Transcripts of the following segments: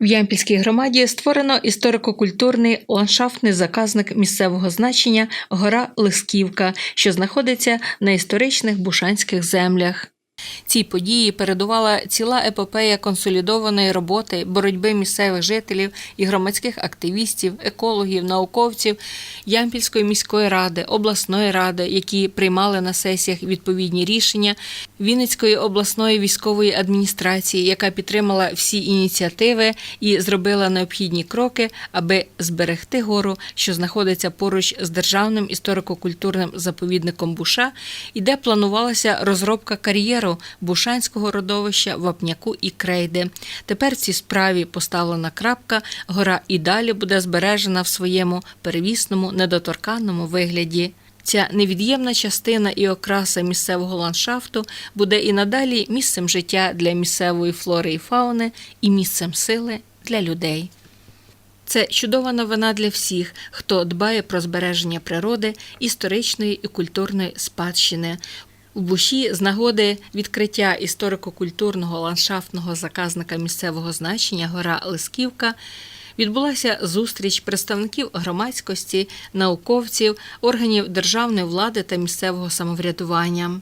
В Ямпільській громаді створено історико-культурний ландшафтний заказник місцевого значення гора Лисківка, що знаходиться на історичних бушанських землях. Цій події передувала ціла епопея консолідованої роботи, боротьби місцевих жителів і громадських активістів, екологів, науковців Ямпільської міської ради, обласної ради, які приймали на сесіях відповідні рішення, Вінницької обласної військової адміністрації, яка підтримала всі ініціативи і зробила необхідні кроки, аби зберегти гору, що знаходиться поруч з державним історико-культурним заповідником Буша, і де планувалася розробка кар'єру Бушанського родовища Вапняку і Крейди. Тепер цій справі поставлена крапка. Гора і далі буде збережена в своєму первісному недоторканному вигляді. Ця невід'ємна частина і окраса місцевого ландшафту буде і надалі місцем життя для місцевої флори і фауни, і місцем сили для людей. Це чудова новина для всіх, хто дбає про збереження природи, історичної і культурної спадщини. У Буші з нагоди відкриття історико-культурного ландшафтного заказника місцевого значення гора Лисківка відбулася зустріч представників громадськості, науковців, органів державної влади та місцевого самоврядування.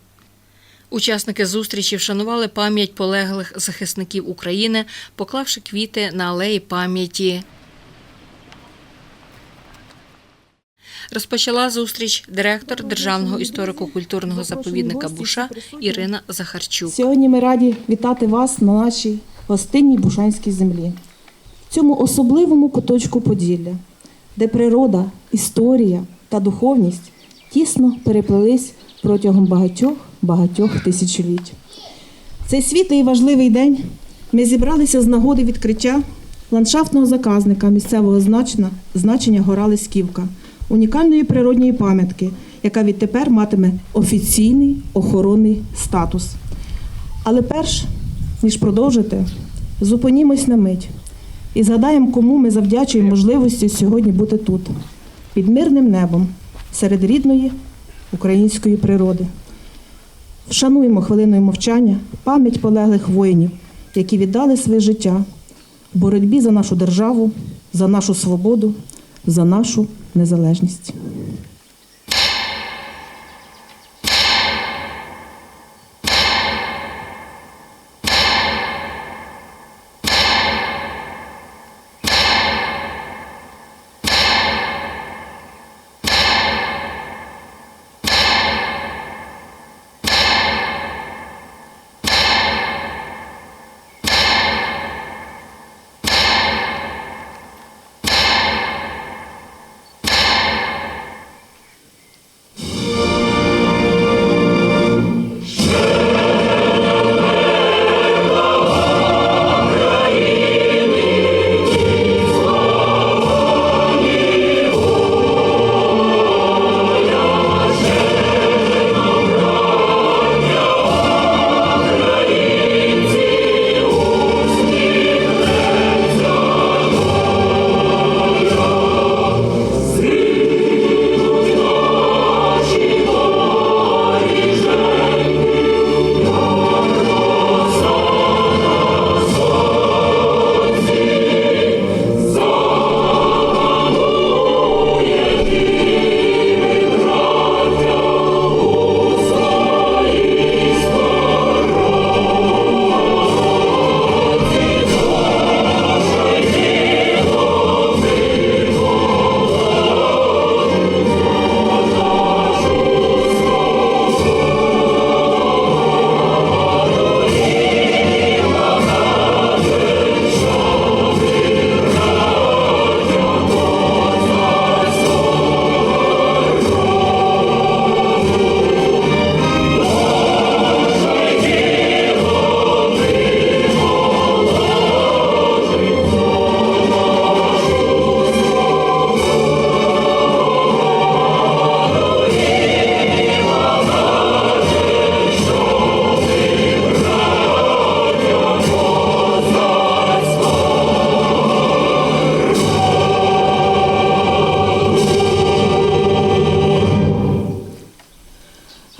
Учасники зустрічі вшанували пам'ять полеглих захисників України, поклавши квіти на алеї пам'яті. Розпочала зустріч директор Державного історико-культурного заповідника Буша Ірина Захарчук. Сьогодні ми раді вітати вас на нашій гостинній Бушанській землі, цьому особливому куточку Поділля, де природа, історія та духовність тісно переплелись протягом багатьох багатьох тисячоліть. Цей світлий і важливий день ми зібралися з нагоди відкриття ландшафтного заказника місцевого значення, значення гора Лисківка, унікальної природньої пам'ятки, яка відтепер матиме офіційний охоронний статус. Але перш ніж продовжити, зупинімось на мить і згадаємо, кому ми завдячуємо можливості сьогодні бути тут, під мирним небом, серед рідної української природи. Вшануємо хвилиною мовчання пам'ять полеглих воїнів, які віддали своє життя в боротьбі за нашу державу, за нашу свободу, за нашу незалежність.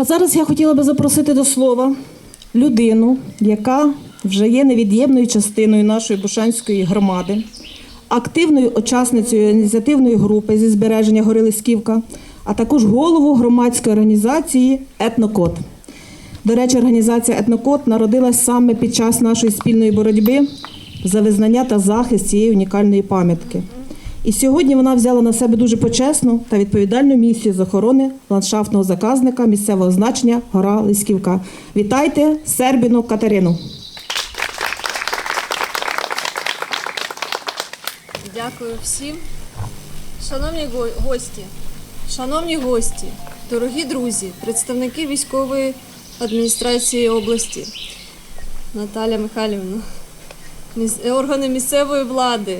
Зараз я хотіла би запросити до слова людину, яка вже є невід'ємною частиною нашої Бушанської громади, активною учасницею ініціативної групи зі збереження гори Лисківка, а також голову громадської організації Етнокод. До речі, організація Етнокод народилась саме під час нашої спільної боротьби за визнання та захист цієї унікальної пам'ятки. І сьогодні вона взяла на себе дуже почесну та відповідальну місію з охорони ландшафтного заказника місцевого значення Гора Лисківка. Вітайте Сербіну Катерину. Дякую всім. Шановні го- гості, шановні гості, дорогі друзі, представники військової адміністрації області, Наталя Михайлівна, органи місцевої влади,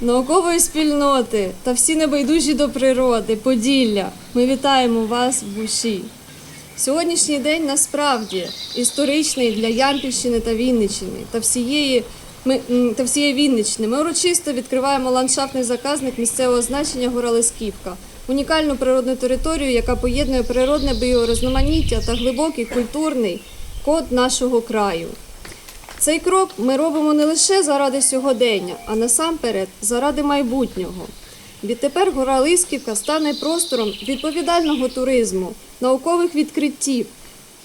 наукової спільноти та всі небайдужі до природи, Поділля. Ми вітаємо вас в Буші. Сьогоднішній день насправді історичний для Ямпільщини та Вінниччини та всієї ми та всієї Вінниччини. Ми урочисто відкриваємо ландшафтний заказник місцевого значення Гора Лисківка, унікальну природну територію, яка поєднує природне біорозноманіття та глибокий культурний код нашого краю. Цей крок ми робимо не лише заради сьогодення, а насамперед заради майбутнього. Відтепер гора Лисківка стане простором відповідального туризму, наукових відкриттів,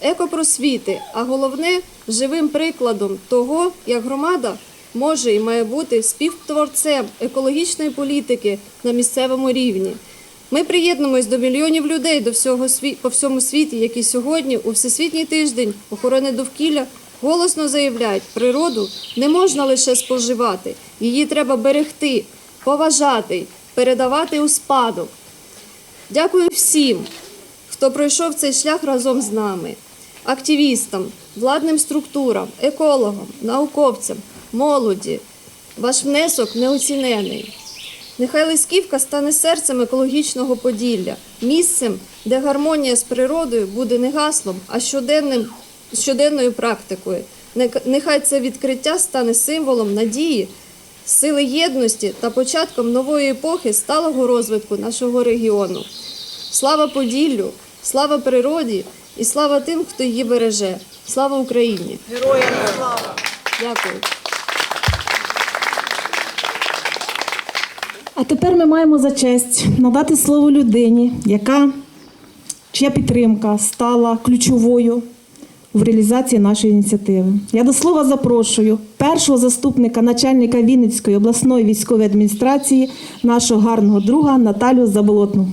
екопросвіти, а головне живим прикладом того, як громада може і має бути співтворцем екологічної політики на місцевому рівні. Ми приєднуємось до мільйонів людей до всього сві... по всьому світі, які сьогодні у Всесвітній тиждень охорони довкілля голосно заявляють, природу не можна лише споживати, її треба берегти, поважати, передавати у спадок. Дякую всім, хто пройшов цей шлях разом з нами, активістам, владним структурам, екологам, науковцям, молоді. Ваш внесок неоцінений. Нехай Лисківка стане серцем екологічного поділля, місцем, де гармонія з природою буде не гаслом, а щоденним, щоденною практикою. Нехай це відкриття стане символом надії, сили єдності та початком нової епохи сталого розвитку нашого регіону. Слава Поділлю, слава природі і слава тим, хто її береже. Слава Україні! Героям слава! Дякую. А тепер ми маємо за честь надати слово людині, яка чия підтримка стала ключовою в реалізації нашої ініціативи. Я до слова запрошую першого заступника начальника Вінницької обласної військової адміністрації, нашого гарного друга Наталю Заболотну.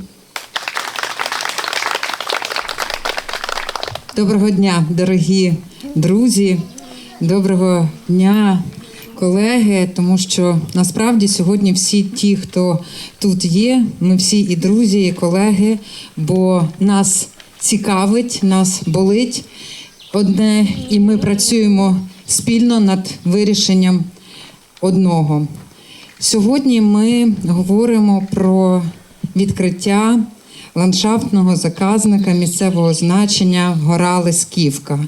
Доброго дня, дорогі друзі, доброго дня, колеги. Тому що насправді сьогодні всі ті, хто тут є, ми всі і друзі, і колеги, бо нас цікавить, нас болить одне, і ми працюємо спільно над вирішенням одного. Сьогодні ми говоримо про відкриття ландшафтного заказника місцевого значення Гора Лисківка.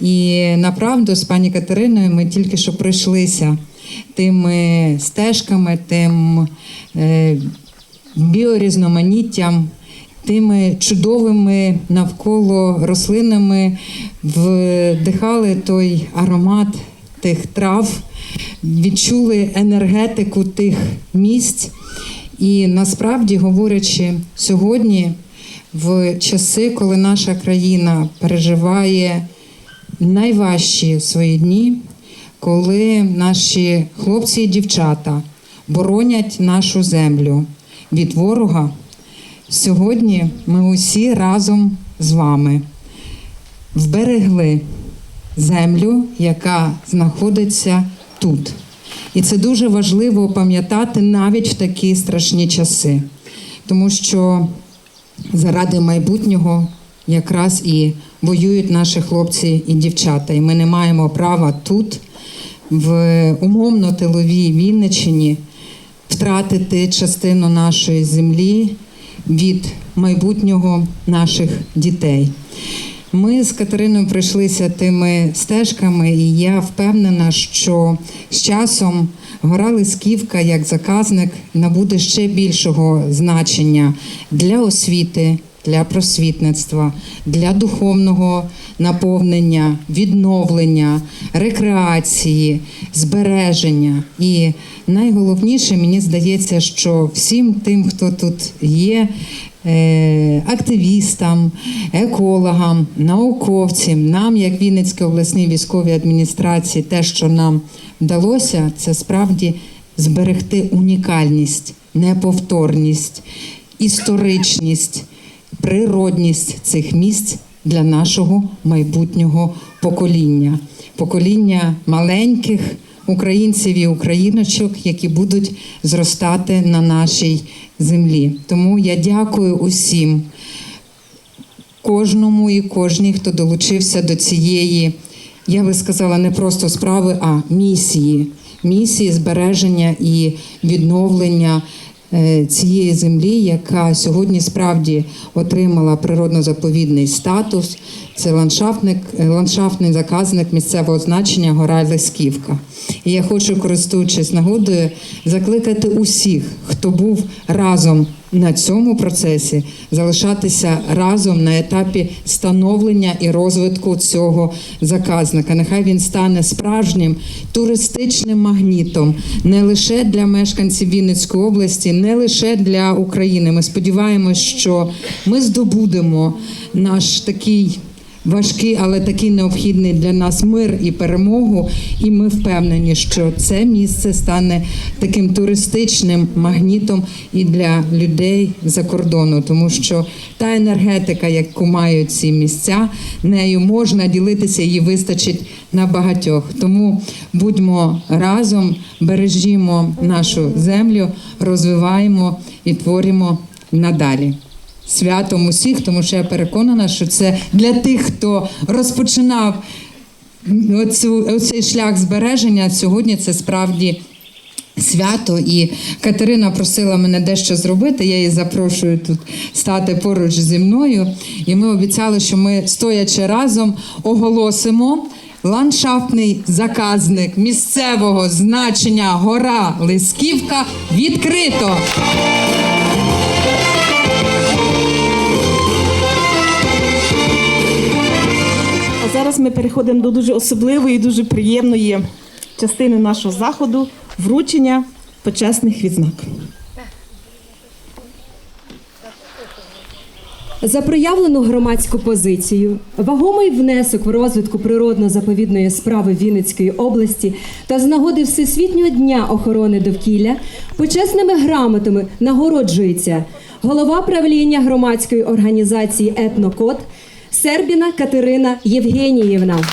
І направду з пані Катериною ми тільки що пройшлися тими стежками, тим е, біорізноманіттям, тими чудовими навколо рослинами, вдихали той аромат тих трав, відчули енергетику тих місць. І насправді, говорячи сьогодні, в часи, коли наша країна переживає найважчі свої дні, коли наші хлопці і дівчата боронять нашу землю від ворога, сьогодні ми усі разом з вами вберегли землю, яка знаходиться тут. І це дуже важливо пам'ятати навіть в такі страшні часи, тому що заради майбутнього якраз і воюють наші хлопці і дівчата. І ми не маємо права тут, в умовно-тиловій Вінниччині, втратити частину нашої землі від майбутнього наших дітей. Ми з Катериною пройшлися тими стежками, і я впевнена, що з часом гора Лисківка як заказник набуде ще більшого значення для освіти, для просвітництва, для духовного наповнення, відновлення, рекреації, збереження. І найголовніше, мені здається, що всім тим, хто тут є, е, активістам, екологам, науковцям, нам, як Вінницькій обласній військовій адміністрації, те, що нам вдалося, це справді зберегти унікальність, неповторність, історичність, природність цих місць для нашого майбутнього покоління, покоління маленьких українців і україночок, які будуть зростати на нашій землі. Тому я дякую усім, кожному і кожній, хто долучився до цієї, я би сказала, не просто справи, а місії, місії збереження і відновлення. Е, Цієї землі, яка сьогодні справді отримала природно-заповідний статус, це ландшафтник, е, ландшафтний заказник місцевого значення Гора Лесківка. І я хочу, користуючись нагодою, закликати усіх, хто був разом на цьому процесі, залишатися разом на етапі становлення і розвитку цього заказника. Нехай він стане справжнім туристичним магнітом не лише для мешканців Вінницької області, не лише для України. Ми сподіваємось, що ми здобудемо наш такий важкий, але такий необхідний для нас мир і перемогу. І ми впевнені, що це місце стане таким туристичним магнітом і для людей за кордону, тому що та енергетика, яку мають ці місця, нею можна ділитися, її вистачить на багатьох. Тому будьмо разом, бережімо нашу землю, розвиваємо і творимо надалі святом усіх, тому що я переконана, що це для тих, хто розпочинав оцю, оцей шлях збереження. Сьогодні це справді. Свято і Катерина просила мене дещо зробити. Я її запрошую тут стати поруч зі мною. І ми обіцяли, що ми, стоячи разом, оголосимо ландшафтний заказник місцевого значення гора Лисківка відкрито. Зараз ми переходимо до дуже особливої, дуже приємної частини нашого заходу вручення почесних відзнак. За проявлену громадську позицію, вагомий внесок в розвитку природно-заповідної справи Вінницької області та з нагоди Всесвітнього дня охорони довкілля почесними грамотами нагороджується голова правління громадської організації Етнокод Сербіна Катерина Євгеніївна.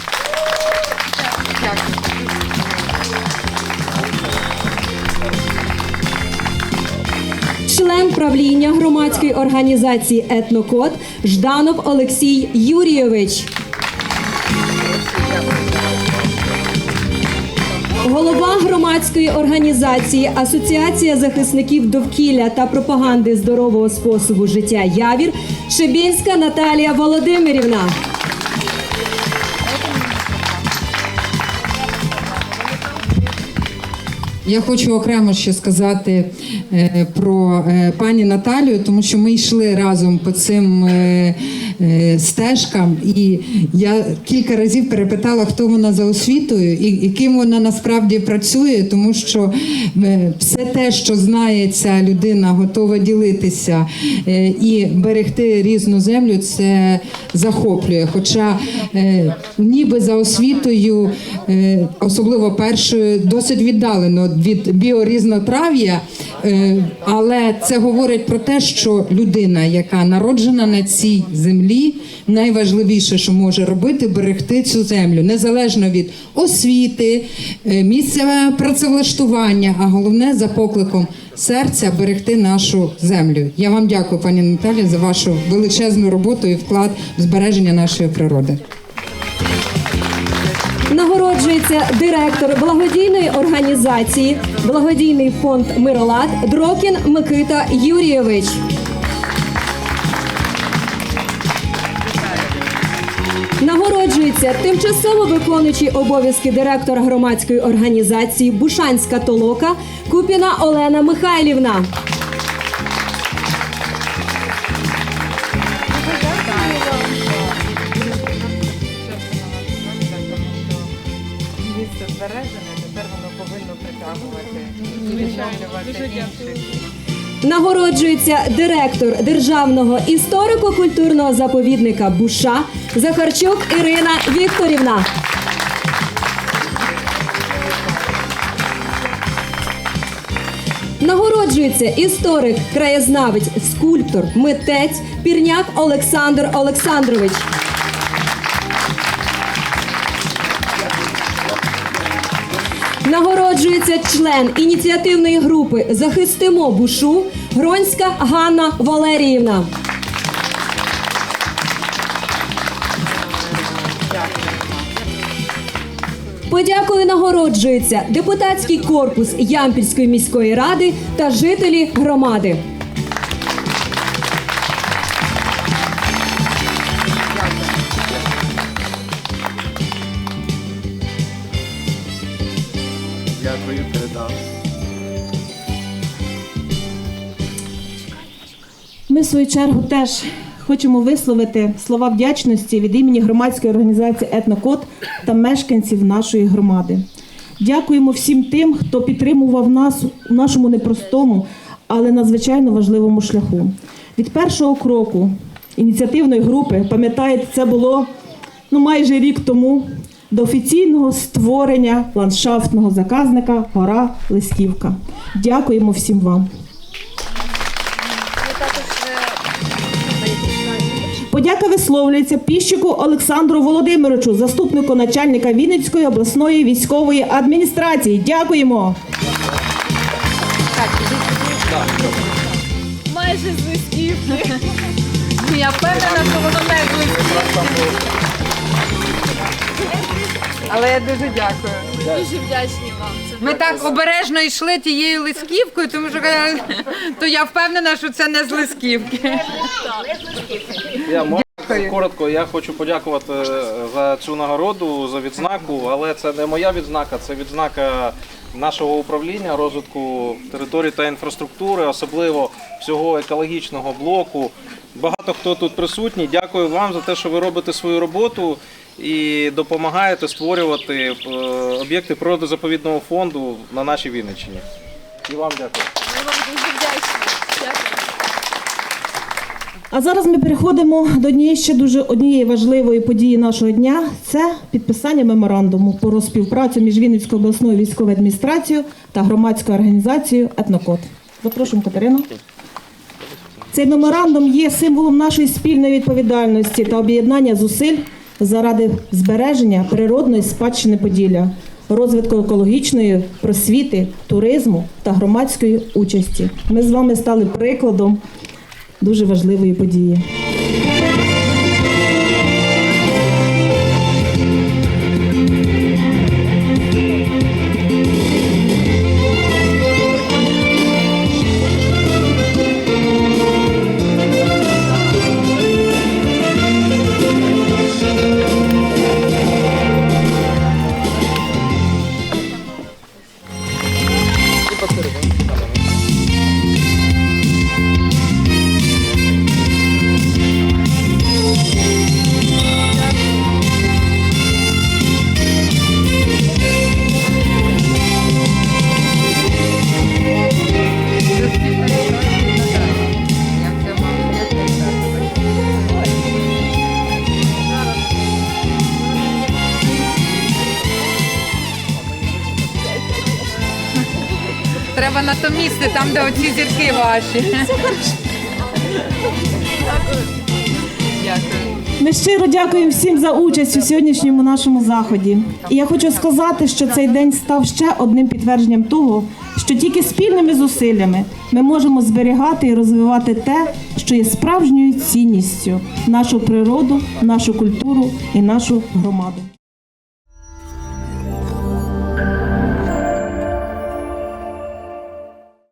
Член правління громадської організації Етнокод Жданов Олексій Юрійович. Голова громадської організації Асоціація захисників довкілля та пропаганди здорового способу життя Явір Шебінська Наталія Володимирівна. Я хочу окремо ще сказати е, про е, пані Наталію, тому що ми йшли разом по цим е, стежкам, і я кілька разів перепитала, хто вона за освітою і, і ким вона насправді працює, тому що е, все те, що знає ця людина, готова ділитися е, і берегти різну землю, це захоплює. Хоча е, ніби за освітою, е, особливо першою, досить віддалено від біорізнотрав'я, е, але це говорить про те, що людина, яка народжена на цій землі, найважливіше, що може робити, берегти цю землю, незалежно від освіти, е, місця працевлаштування, а головне за покликом серця берегти нашу землю. Я вам дякую, пані Наталі, за вашу величезну роботу і вклад в збереження нашої природи. Нагороджується директор благодійної організації Благодійний фонд Миролад Дрокін Микита Юрійович. Нагороджується тимчасово виконуючий обов'язки директора громадської організації Бушанська толока Купіна Олена Михайлівна. Відновлювати інших. Нагороджується директор Державного історико-культурного заповідника Буша Захарчук Ірина Вікторівна. Нагороджується історик, краєзнавець, скульптор, митець Пірняк Олександр Олександрович. Нагороджується член ініціативної групи Захистимо бушу Гронська Ганна Валеріївна. Подякою нагороджується депутатський корпус Ямпільської міської ради та жителі громади. Дякую, передам. Ми, в свою чергу, теж хочемо висловити слова вдячності від імені громадської організації Етнокод та мешканців нашої громади. Дякуємо всім тим, хто підтримував нас у нашому непростому, але надзвичайно важливому шляху. Від першого кроку ініціативної групи, пам'ятаєте, це було ну, майже рік тому до офіційного створення ландшафтного заказника Гора Лисківка. Дякуємо всім вам. Подяка висловлюється піщику Олександру Володимировичу, заступнику начальника Вінницької обласної військової адміністрації. Дякуємо. Майже з листівки. Я впевнена, що воно не з листівки. Але я дуже дякую. Дуже вдячні вам. Це Ми так обережно йшли тією лисківкою, тому що е, то я впевнена, що це не з лисківки. Я можу коротко. Я хочу подякувати за цю нагороду, за відзнаку, але це не моя відзнака, це відзнака нашого управління розвитку території та інфраструктури, особливо всього екологічного блоку. Багато хто тут присутній. Дякую вам за те, що ви робите свою роботу і допомагаєте створювати е, об'єкти природозаповідного фонду на нашій Вінниччині. І вам дякую. Ми вам дуже вдячні. Дякую. А зараз ми переходимо до однієї ще дуже однієї важливої події нашого дня. Це підписання меморандуму про співпрацю між Вінницькою обласною військовою адміністрацією та громадською організацією Етнокод. Запрошуємо Катерину. Цей меморандум є символом нашої спільної відповідальності та об'єднання зусиль заради збереження природної спадщини Поділля, розвитку екологічної просвіти, туризму та громадської участі. Ми з вами стали прикладом дуже важливої події. Треба на то місце, там, де оці зірки ваші. Дякую. Ми щиро дякуємо всім за участь у сьогоднішньому нашому заході. І я хочу сказати, що цей день став ще одним підтвердженням того, що тільки спільними зусиллями ми можемо зберігати і розвивати те, що є справжньою цінністю нашу природу, нашу культуру і нашу громаду.